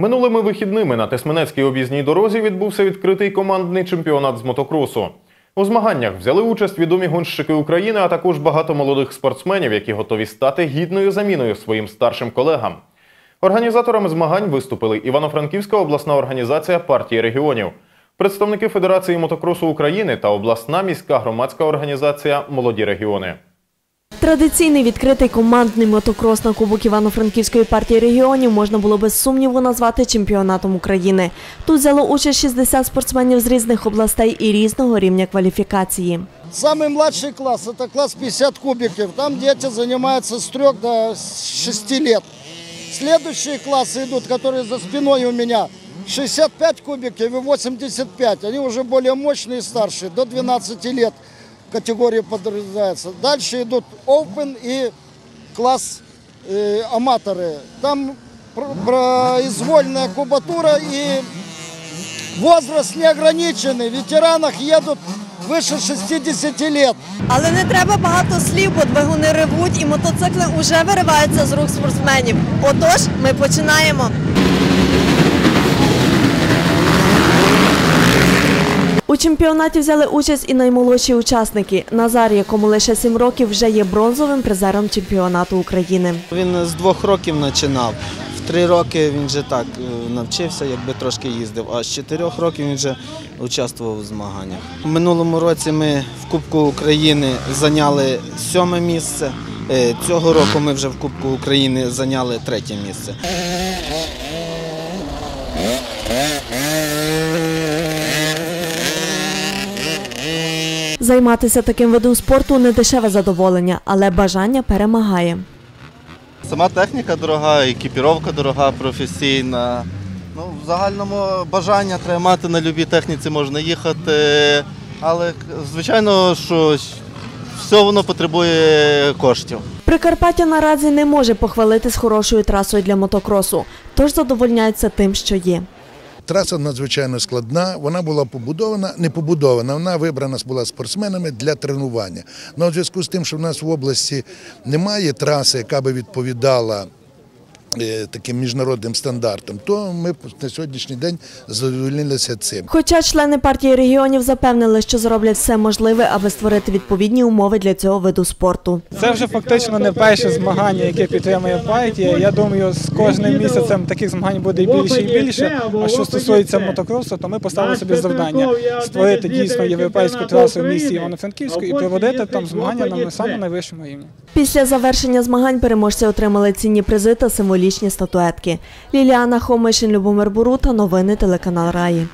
Минулими вихідними на Тесменецькій об'їзній дорозі відбувся відкритий командний чемпіонат з мотокросу. У змаганнях взяли участь відомі гонщики України, а також багато молодих спортсменів, які готові стати гідною заміною своїм старшим колегам. Організаторами змагань виступили Івано-Франківська обласна організація партії регіонів, представники Федерації мотокросу України та обласна міська громадська організація Молоді регіони. Традиційний відкритий командний мотокрос на Кубок Івано-Франківської партії регіонів можна було без сумніву назвати чемпіонатом України. Тут взяло участь 60 спортсменів з різних областей і різного рівня кваліфікації. Самый младший класс, это класс 50 кубиков. Там дети занимаются с 3 до 6 лет. Следующие классы идут, которые за спиной у меня. 65 кубиков и 85. Они уже более мощные и старшие, до 12 лет категории подразумевается. Дальше идут Open и класс э, аматоры. Там пр- произвольная кубатура и возраст не ограниченный. В ветеранах едут выше 60 лет. Але не треба багато слів, бо двигуни ревуть і мотоцикли уже вириваються з рук спортсменів. Отож, ми починаємо. Чемпіонаті взяли участь і наймолодші учасники. Назар, якому лише 7 років, вже є бронзовим призером чемпіонату України. Він з двох років починав. В три роки він вже так е, навчився, якби трошки їздив. А з чотирьох років він вже участвував у змаганнях. У минулому році ми в Кубку України зайняли сьоме місце. Е, Цього року ми вже в Кубку України зайняли третє місце. Займатися таким видом спорту не дешеве задоволення, але бажання перемагає. Сама техніка дорога, екіпіровка дорога, професійна. Ну, в загальному бажання треба мати на любій техніці, можна їхати. Але звичайно, що все воно потребує коштів. Прикарпаття наразі не може похвалитись хорошою трасою для мотокросу, тож задовольняється тим, що є. Траса надзвичайно складна. Вона була побудована, не побудована. Вона вибрана була спортсменами для тренування. Ну, в зв'язку з тим, що в нас в області немає траси, яка би відповідала. Е, Таким міжнародним стандартам, то ми на сьогоднішній день задовольнилися цим. Хоча члени партії регіонів запевнили, що зроблять все можливе, аби створити відповідні умови для цього виду спорту. Це вже фактично не перше змагання, яке підтримує партія. Я думаю, з кожним місяцем таких змагань буде більше і більше. А що стосується мотокросу, то ми поставили собі завдання створити дійсно європейську трасу в місті Івано-Франківську і проводити там змагання на найвищому рівні. Після завершення змагань переможці отримали цінні призи та символічні статуетки. Ліліана Хомишин, Любомир Бурута, новини телеканал Раї.